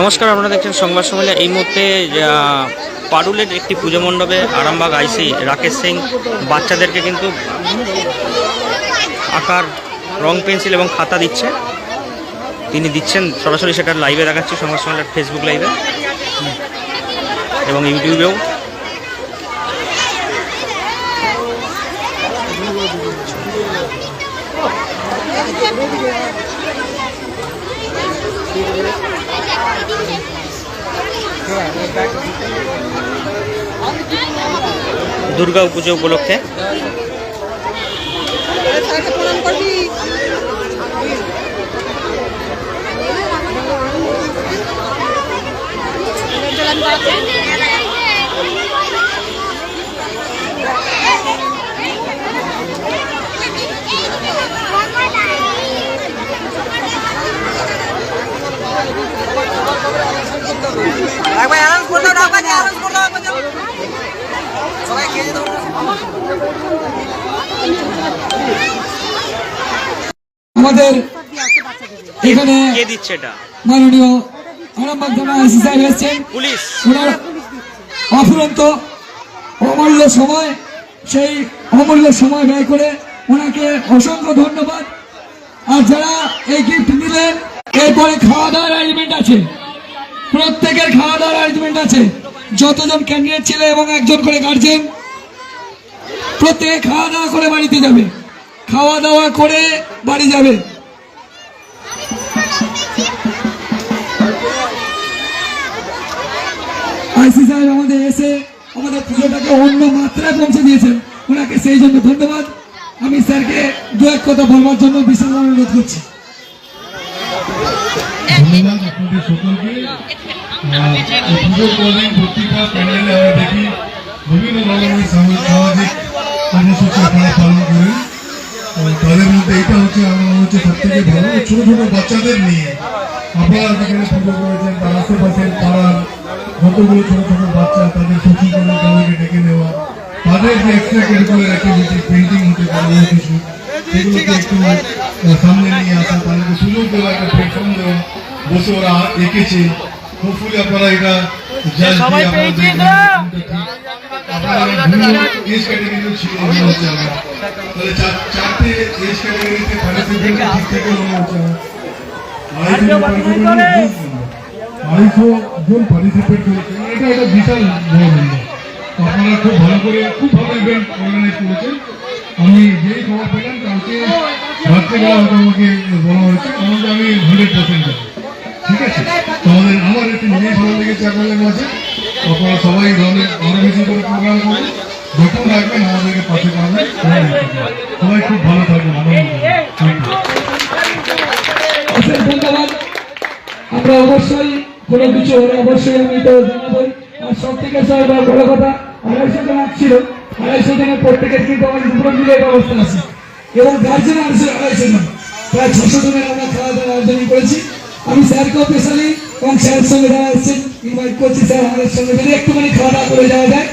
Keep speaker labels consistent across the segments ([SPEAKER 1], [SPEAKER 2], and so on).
[SPEAKER 1] নমস্কার, আপনারা দেখছেন সংবাদ সম্মেলনে। এই মুহূর্তে পারুলের একটি পুজো মণ্ডপে আরামবাগ আইসি রাকেশ সিং। বাচ্চাদেরকে কিন্তু আঁকার রং পেন্সিল এবং খাতা দিচ্ছে। তিনি দিচ্ছেন, সরাসরি সেটা লাইভে দেখাচ্ছি সংবাদ সম্মেলনের ফেসবুক লাইভে এবং ইউটিউবেও দুর্গা পুজো উপলক্ষে?
[SPEAKER 2] একবার অ্যানাউন্স করে দাও ডাকবা অ্যানাউন্স করে দাও একবার সবাই খেয়ে যেতে
[SPEAKER 3] আমাদের এখানে
[SPEAKER 1] কে দিচ্ছে এটা?
[SPEAKER 3] মাননীয় আরামবাগ থানা আইসি সাহেব এসছেন।
[SPEAKER 1] পুলিশ।
[SPEAKER 3] ওনার অফুরন্ত অমূল্য সময় সেই অমূল্য সময় ব্যয় করে ওনাকে অসংখ্য ধন্যবাদ। আর যারা এই গিফট দিলেন এরপরে খাওয়া দাওয়ার অ্যারেঞ্জমেন্ট আছে। প্রত্যেকের খাওয়া দাওয়ার অ্যারেঞ্জমেন্ট আছে। যতজন ক্যান্ডিডেট ছিল এবং একজন করে গার্জেন প্রত্যেকে খাওয়া দাওয়া করে বাড়িতে যাবে। খাওয়া দাওয়া করে বাড়ি যাবে। আইসি সাহেব আমাদের এসে আমাদের পুজোটাকে অন্য মাত্রায় পৌঁছে দিয়েছেন। ওনাকে সেই জন্য ধন্যবাদ। আমি স্যারকে দু এক কথা বলবার জন্য বিশেষ অনুরোধ করছি।
[SPEAKER 4] আপনাদের সকলকে এই পুজোর প্রত্যেকটা প্যান্ডেলে আমরা দেখি বিভিন্ন ধরনের সামাজিক কর্মসূচি আপনারা পালন করেন। তাদের মধ্যে এটা হচ্ছে আমার মনে হচ্ছে সব থেকে ভালো। ছোট ছোট বাচ্চাদের নিয়ে আপনারা যেখানে পুজো করেছেন তার আশেপাশের পাড়ার যতগুলো ছোট ছোট বাচ্চা তাদের সচি করে তাদেরকে ডেকে নেওয়া তাদের যে এক্সট্রা কারিকুলার অ্যাক্টিভিটি পেন্টিং হতে পারে কিছু সেগুলোকে একটু সামনে নিয়ে আসা তাদেরকে সুযোগ দেওয়া একটা প্ল্যাটফর্ম দেওয়া বসে ওরা এঁকেছে। হোপফুলি আপনারা এটা চারটে এজ ক্যাটাগরিতে ঠিক থেকে মনে হচ্ছে আড়াইশো জন পার্টিসিপেট করেছে। এটা একটা বিশাল বড় নম্বর আপনারা খুব ভালো করে খুব ভালো ইভেন্ট অর্গানাইজ করেছেন। আমি যেই খবর পেলাম কালকে রাত্রেবেলা আমাকে বলা হয়েছে। আমাকে আমি হান্ড্রেড পার্সেন্ট ঠিক আছে আমার একটু নিজেই ভালো লেগেছে আপনাদের মাঝে আপনারা সবাই ধরনের বেশি করে প্রোগ্রাম করুন যখন সবাই খুব ভালো থাকবেন
[SPEAKER 3] অশেষ ধন্যবাদ আমরা অবশ্যই কোনো কিছু হলে অবশ্যই আমি তো জানাবই আর সব থেকে স্যার বড় কথা আড়াইশো জন ছিল আড়াইশো জনের প্রত্যেকের কিন্তু আমাদের দুপুর মিলের ব্যবস্থা আছে এবং গার্জেন আছে আড়াইশো জন প্রায় ছশো জনের আমরা খাওয়া দাওয়ার আয়োজন করেছি আমি স্যারকেও স্পেশালি এবং স্যারের সঙ্গে যারা এসেছেন ইনভাইট করছি স্যার আমাদের সঙ্গে যদি একটুখানি খাওয়া দাওয়া করে যাওয়া যায়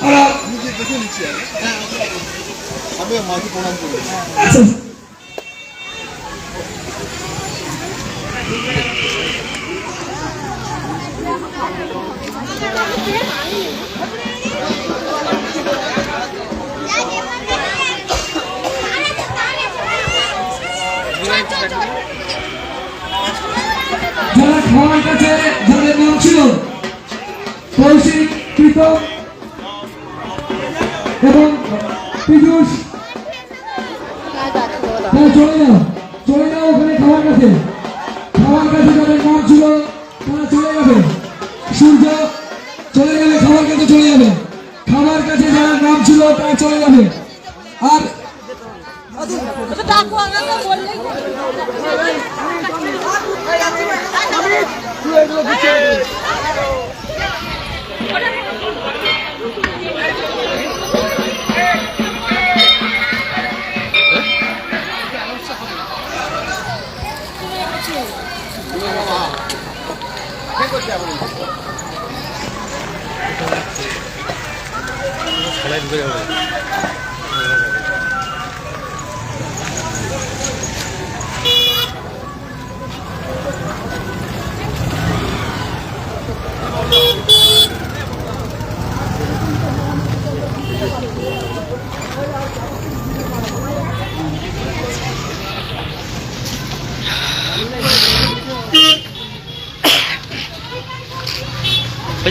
[SPEAKER 3] আমরা আচ্ছা কাছে যাদের ছিল কৌশিক প্রীতম এবং চলে যাও চলে যাও ওখানে খাওয়ার কাছে। খাওয়ার কাছে যাদের নাম ছিল চলে যাবে। চলে গেলে খাওয়ার কাছে চলে যাবে। খাওয়ার কাছে যারা নাম ছিল, তারা চলে যাবে। আর
[SPEAKER 2] বললেই
[SPEAKER 1] খেলায় ঢুকে যাবে।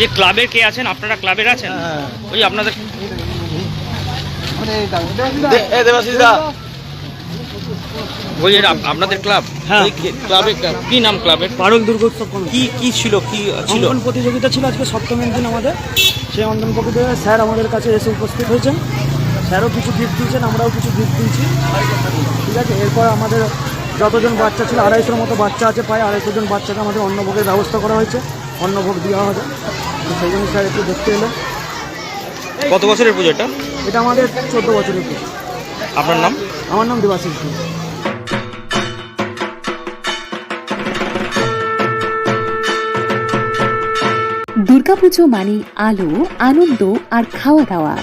[SPEAKER 1] ওই যে ক্লাবের কে আছেন? আপনারা ক্লাবের আছেন? ওই আপনাদের ওই আপনাদের ক্লাব?
[SPEAKER 5] হ্যাঁ।
[SPEAKER 1] ওই কি নাম ক্লাবের?
[SPEAKER 5] পারুল দুর্গোৎসব
[SPEAKER 1] কি কি ছিল? কি ছিল?
[SPEAKER 5] অঙ্কন প্রতিযোগিতা ছিল আজকে সপ্তমীর দিন আমাদের। সেই অঙ্কন প্রতিযোগিতায় স্যার আমাদের কাছে এসে উপস্থিত হয়েছেন। স্যারও কিছু গিফট দিয়েছেন আমরাও কিছু গিফট দিয়েছি। ঠিক আছে? এরপর আমাদের যতজন বাচ্চা ছিল আড়াইশোর মতো বাচ্চা আছে প্রায়। আড়াইশো জন বাচ্চাকে আমাদের অন্নভোগের ব্যবস্থা করা হয়েছে। অন্নভোগ দেওয়া হবে। তো সেই জন্য স্যার একটু দেখতে এলেন
[SPEAKER 1] কত বছরের পুজো এটা?
[SPEAKER 5] এটা আমাদের চোদ্দ বছরের পুজো।
[SPEAKER 1] আপনার নাম?
[SPEAKER 5] আমার নাম দেবাশিস।
[SPEAKER 6] দুর্গাপুজো মানে আলো আনন্দ আর খাওয়া দাওয়া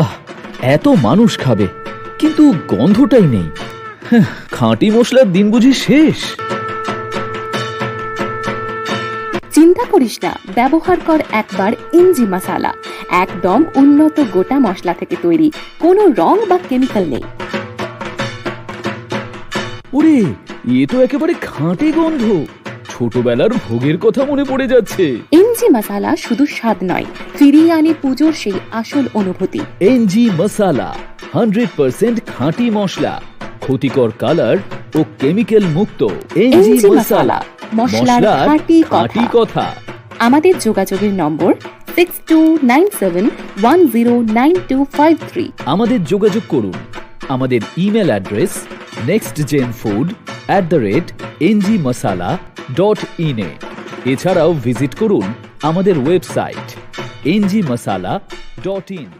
[SPEAKER 7] আহ এত মানুষ খাবে কিন্তু গন্ধটাই নেই। খাঁটি মশলার দিন বুঝি শেষ।
[SPEAKER 6] চিন্তা করিস না ব্যবহার কর একবার ইঞ্জি মশালা। একদম উন্নত গোটা মশলা থেকে তৈরি কোনো রং বা কেমিক্যাল নেই।
[SPEAKER 7] ওরে এ তো একেবারে খাঁটি গন্ধ। ছোটবেলার ভোগের কথা মনে পড়ে যাচ্ছে।
[SPEAKER 6] ইঞ্জি মশালা শুধু স্বাদ নয় ফিরিয়ে আনে পুজোর সেই আসল অনুভূতি।
[SPEAKER 7] এনজি মশালা হান্ড্রেড পার্সেন্ট খাঁটি মশলা ক্ষতিকর কালার ও কেমিক্যাল মুক্ত। এনজি
[SPEAKER 6] এনজি
[SPEAKER 7] মশালা,
[SPEAKER 6] মশলার খাঁটি
[SPEAKER 7] কথা।
[SPEAKER 6] আমাদের যোগাযোগের number six two nine seven one zero nine two five three
[SPEAKER 7] আমাদের যোগাযোগ করুন। আমাদের email address next gen food at the rate NG Masala dot ইনে এছাড়াও ভিজিট করুন আমাদের website NG Masala dot in